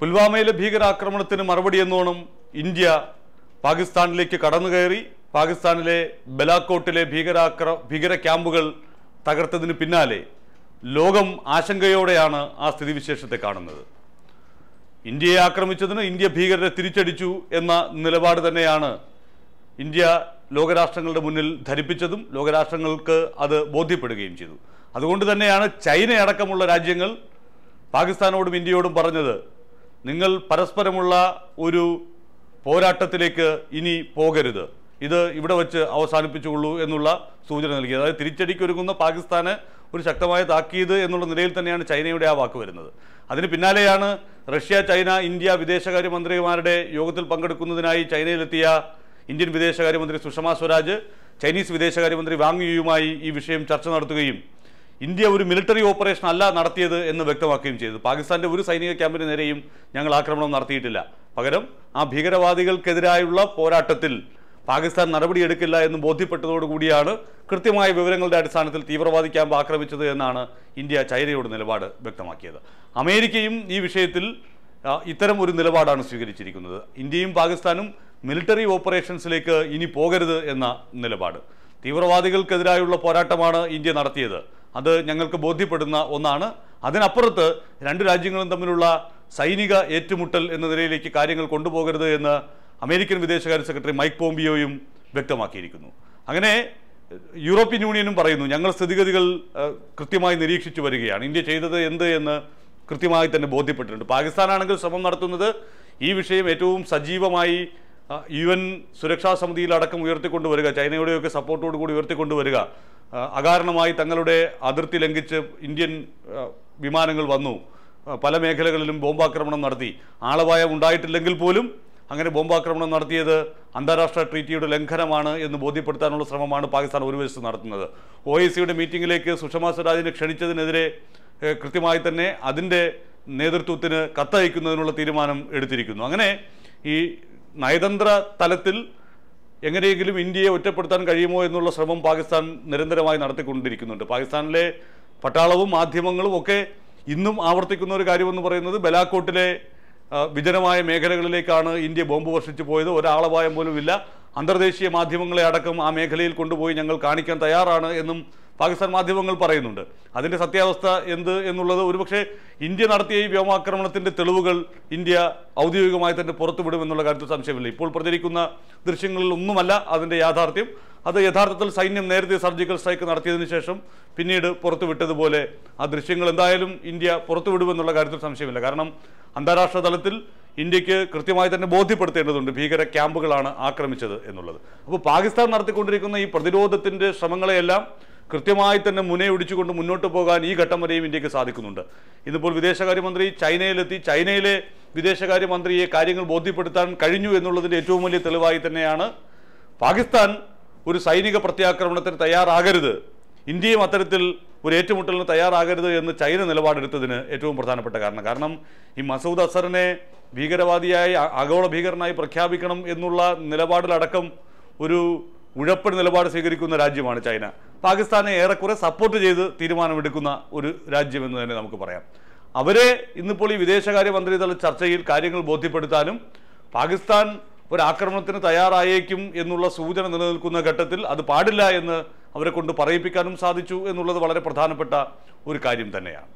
പുൽവാമയിലെ ഭീകരാക്രമണത്തിന് മറുപടി എന്നോണം ഇന്ത്യ പാകിസ്ഥാനിലേക്ക് കടന്നു കയറി പാകിസ്ഥാനിലെ ബലാക്കോട്ടിലെ ഭീകരാക്ര ഭീകര ക്യാമ്പുകൾ തകർത്തതിന് പിന്നാലെ ലോകം ആശങ്കയോടെയാണ് ആ സ്ഥിതിവിശേഷത്തെ കാണുന്നത്. ഇന്ത്യയെ ആക്രമിച്ചതിന് ഇന്ത്യ ഭീകരരെ തിരിച്ചടിച്ചു എന്ന നിലപാട് തന്നെയാണ് ഇന്ത്യ ലോകരാഷ്ട്രങ്ങളുടെ മുന്നിൽ ധരിപ്പിച്ചതും ലോകരാഷ്ട്രങ്ങൾക്ക് അത് ബോധ്യപ്പെടുകയും ചെയ്തു. അതുകൊണ്ട് തന്നെയാണ് ചൈനയടക്കമുള്ള രാജ്യങ്ങൾ പാകിസ്ഥാനോടും ഇന്ത്യയോടും പറഞ്ഞത് നിങ്ങൾ പരസ്പരമുള്ള ഒരു പോരാട്ടത്തിലേക്ക് ഇനി പോകരുത്. ഇത് ഇവിടെ വെച്ച് അവസാനിപ്പിച്ചുകൊള്ളൂ എന്നുള്ള സൂചന നൽകി. അതായത് തിരിച്ചടിക്കൊരുങ്ങുന്ന പാകിസ്ഥാന് ഒരു ശക്തമായ താക്കീത് എന്നുള്ള നിലയിൽ തന്നെയാണ് ചൈനയുടെ ആ വാക്ക് വരുന്നത്. അതിന് പിന്നാലെയാണ് റഷ്യ ചൈന ഇന്ത്യ വിദേശകാര്യമന്ത്രിമാരുടെ യോഗത്തിൽ പങ്കെടുക്കുന്നതിനായി ചൈനയിലെത്തിയ ഇന്ത്യൻ വിദേശകാര്യമന്ത്രി സുഷമ സ്വരാജ് ചൈനീസ് വിദേശകാര്യമന്ത്രി വാങ് യുയുമായി ഈ വിഷയം ചർച്ച നടത്തുകയും ഇന്ത്യ ഒരു മിലിറ്ററി ഓപ്പറേഷൻ അല്ല നടത്തിയത് എന്ന് വ്യക്തമാക്കുകയും ചെയ്തു. പാകിസ്ഥാന്റെ ഒരു സൈനിക ക്യാമ്പിന് നേരെയും ഞങ്ങൾ ആക്രമണം നടത്തിയിട്ടില്ല. പകരം ആ ഭീകരവാദികൾക്കെതിരായുള്ള പോരാട്ടത്തിൽ പാകിസ്ഥാൻ നടപടിയെടുക്കില്ല എന്ന് ബോധ്യപ്പെട്ടതോടുകൂടിയാണ് കൃത്യമായ വിവരങ്ങളുടെ അടിസ്ഥാനത്തിൽ തീവ്രവാദി ക്യാമ്പ് ആക്രമിച്ചത് എന്നാണ് ഇന്ത്യ ചൈനയോട് നിലപാട് വ്യക്തമാക്കിയത്. അമേരിക്കയും ഈ വിഷയത്തിൽ ഇത്തരം ഒരു നിലപാടാണ് സ്വീകരിച്ചിരിക്കുന്നത്. ഇന്ത്യയും പാകിസ്ഥാനും മിലിറ്ററി ഓപ്പറേഷൻസിലേക്ക് ഇനി പോകരുത് എന്ന നിലപാട്. തീവ്രവാദികൾക്കെതിരായുള്ള പോരാട്ടമാണ് ഇന്ത്യ നടത്തിയത്. അത് ഞങ്ങൾക്ക് ബോധ്യപ്പെടുന്ന ഒന്നാണ്. അതിനപ്പുറത്ത് രണ്ട് രാജ്യങ്ങളും തമ്മിലുള്ള സൈനിക ഏറ്റുമുട്ടൽ എന്ന നിലയിലേക്ക് കാര്യങ്ങൾ കൊണ്ടുപോകരുത് എന്ന് അമേരിക്കൻ വിദേശകാര്യ സെക്രട്ടറി മൈക്ക് പോംബിയോയും വ്യക്തമാക്കിയിരിക്കുന്നു. അങ്ങനെ യൂറോപ്യൻ യൂണിയനും പറയുന്നു ഞങ്ങൾ സ്ഥിതിഗതികൾ കൃത്യമായി നിരീക്ഷിച്ചു വരികയാണ്. ഇന്ത്യ ചെയ്തത് എന്ത് എന്ന് കൃത്യമായി തന്നെ ബോധ്യപ്പെട്ടിട്ടുണ്ട്. പാകിസ്ഥാനാണെങ്കിൽ ശ്രമം നടത്തുന്നത് ഈ വിഷയം ഏറ്റവും സജീവമായി യു എൻ സുരക്ഷാ സമിതിയിലടക്കം ഉയർത്തിക്കൊണ്ടുവരിക ചൈനയുടെയൊക്കെ സപ്പോർട്ടോട് കൂടി ഉയർത്തിക്കൊണ്ടുവരിക അകാരണമായി തങ്ങളുടെ അതിർത്തി ലംഘിച്ച് ഇന്ത്യൻ വിമാനങ്ങൾ വന്നു. പല മേഖലകളിലും ബോംബാക്രമണം നടത്തി. ആളപായം ഉണ്ടായിട്ടില്ലെങ്കിൽ പോലും അങ്ങനെ ബോംബാക്രമണം നടത്തിയത് അന്താരാഷ്ട്ര ട്രീറ്റിയുടെ ലംഘനമാണ് എന്ന് ബോധ്യപ്പെടുത്താനുള്ള ശ്രമമാണ് പാകിസ്ഥാൻ ഒരു വശത്ത് നടത്തുന്നത്. ഒ ഐ സിയുടെ മീറ്റിംഗിലേക്ക് സുഷമ സ്വരാജിനെ ക്ഷണിച്ചതിനെതിരെ കൃത്യമായി തന്നെ അതിന്റെ നേതൃത്വത്തിന് കത്തയക്കുന്നതിനുള്ള തീരുമാനം എടുത്തിരിക്കുന്നു. അങ്ങനെ ഈ നയതന്ത്ര തലത്തിൽ എങ്ങനെയെങ്കിലും ഇന്ത്യയെ ഒറ്റപ്പെടുത്താൻ കഴിയുമോ എന്നുള്ള ശ്രമം പാകിസ്ഥാൻ നിരന്തരമായി നടത്തിക്കൊണ്ടിരിക്കുന്നുണ്ട്. പാകിസ്ഥാനിലെ പട്ടാളവും മാധ്യമങ്ങളും ഒക്കെ ഇന്നും ആവർത്തിക്കുന്ന ഒരു കാര്യമെന്ന് പറയുന്നത് ബലാക്കോട്ടിലെ വിജനമായ മേഖലകളിലേക്കാണ് ഇന്ത്യ ബോംബ് വർഷിച്ചു പോയത്. ഒരാളപായം പോലുമില്ല. അന്തർദേശീയ മാധ്യമങ്ങളെ അടക്കം ആ മേഖലയിൽ കൊണ്ടുപോയി ഞങ്ങൾ കാണിക്കാൻ തയ്യാറാണ് എന്നും പാകിസ്ഥാൻ മാധ്യമങ്ങൾ പറയുന്നുണ്ട്. അതിന്റെ സത്യാവസ്ഥ എന്ത് എന്നുള്ളത് ഒരുപക്ഷെ ഇന്ത്യ നടത്തിയ ഈ വ്യോമാക്രമണത്തിന്റെ തെളിവുകൾ ഇന്ത്യ ഔദ്യോഗികമായി തന്നെ പുറത്തുവിടുമെന്നുള്ള കാര്യത്തിൽ സംശയമില്ല. ഇപ്പോൾ പ്രചരിക്കുന്ന ദൃശ്യങ്ങളിൽ ഒന്നുമല്ല അതിന്റെ യാഥാർത്ഥ്യം. അത് യഥാർത്ഥത്തിൽ സൈന്യം നേരത്തെ സർജിക്കൽ സ്ട്രൈക്ക് നടത്തിയതിനു ശേഷം പിന്നീട് പുറത്തുവിട്ടതുപോലെ ആ ദൃശ്യങ്ങൾ എന്തായാലും ഇന്ത്യ പുറത്തുവിടുമെന്നുള്ള കാര്യത്തിൽ സംശയമില്ല. കാരണം അന്താരാഷ്ട്ര തലത്തിൽ ഇന്ത്യയ്ക്ക് കൃത്യമായി തന്നെ ബോധ്യപ്പെടുത്തേണ്ടതുണ്ട് ഭീകര ക്യാമ്പുകളാണ് ആക്രമിച്ചത് എന്നുള്ളത്. അപ്പോൾ പാകിസ്ഥാൻ നടത്തിക്കൊണ്ടിരിക്കുന്ന ഈ പ്രതിരോധത്തിന്റെ ശ്രമങ്ങളെയെല്ലാം കൃത്യമായി തന്നെ മുനയൊടിച്ചുകൊണ്ട് മുന്നോട്ട് പോകാൻ ഈ ഘട്ടം വരെയും ഇന്ത്യയ്ക്ക് സാധിക്കുന്നുണ്ട്. ഇന്നിപ്പോൾ വിദേശകാര്യമന്ത്രി ചൈനയിലെത്തി. ചൈനയിലെ വിദേശകാര്യമന്ത്രിയെ കാര്യങ്ങൾ ബോധ്യപ്പെടുത്താൻ കഴിഞ്ഞു എന്നുള്ളതിന്റെ ഏറ്റവും വലിയ തെളിവായി തന്നെയാണ് പാകിസ്ഥാൻ ഒരു സൈനിക പ്രത്യാക്രമണത്തിന് തയ്യാറാകരുത്. ഇന്ത്യയും അത്തരത്തിൽ ഒരു ഏറ്റുമുട്ടലിന് തയ്യാറാകരുത് എന്ന് ചൈന നിലപാടെടുത്തതിന് ഏറ്റവും പ്രധാനപ്പെട്ട കാരണം. കാരണം ഈ മസൂദ് അസറിനെ ഭീകരവാദിയായി ആഗോള ഭീകരനായി പ്രഖ്യാപിക്കണം എന്നുള്ള നിലപാടിലടക്കം ഒരു ഉഴപ്പടി നിലപാട് സ്വീകരിക്കുന്ന രാജ്യമാണ് ചൈന. പാകിസ്ഥാനെ ഏറെക്കുറെ സപ്പോർട്ട് ചെയ്ത് തീരുമാനമെടുക്കുന്ന ഒരു രാജ്യമെന്ന് തന്നെ നമുക്ക് പറയാം. അവരെ ഇന്നിപ്പോൾ ഈ വിദേശകാര്യമന്ത്രിതല ചർച്ചയിൽ കാര്യങ്ങൾ ബോധ്യപ്പെടുത്താനും പാകിസ്ഥാൻ ഒരാക്രമണത്തിന് തയ്യാറായേക്കും എന്നുള്ള സൂചന നിലനിൽക്കുന്ന ഘട്ടത്തിൽ അത് പാടില്ല എന്ന് അവരെ കൊണ്ട് പറയിപ്പിക്കാനും സാധിച്ചു എന്നുള്ളത് വളരെ പ്രധാനപ്പെട്ട ഒരു കാര്യം തന്നെയാണ്.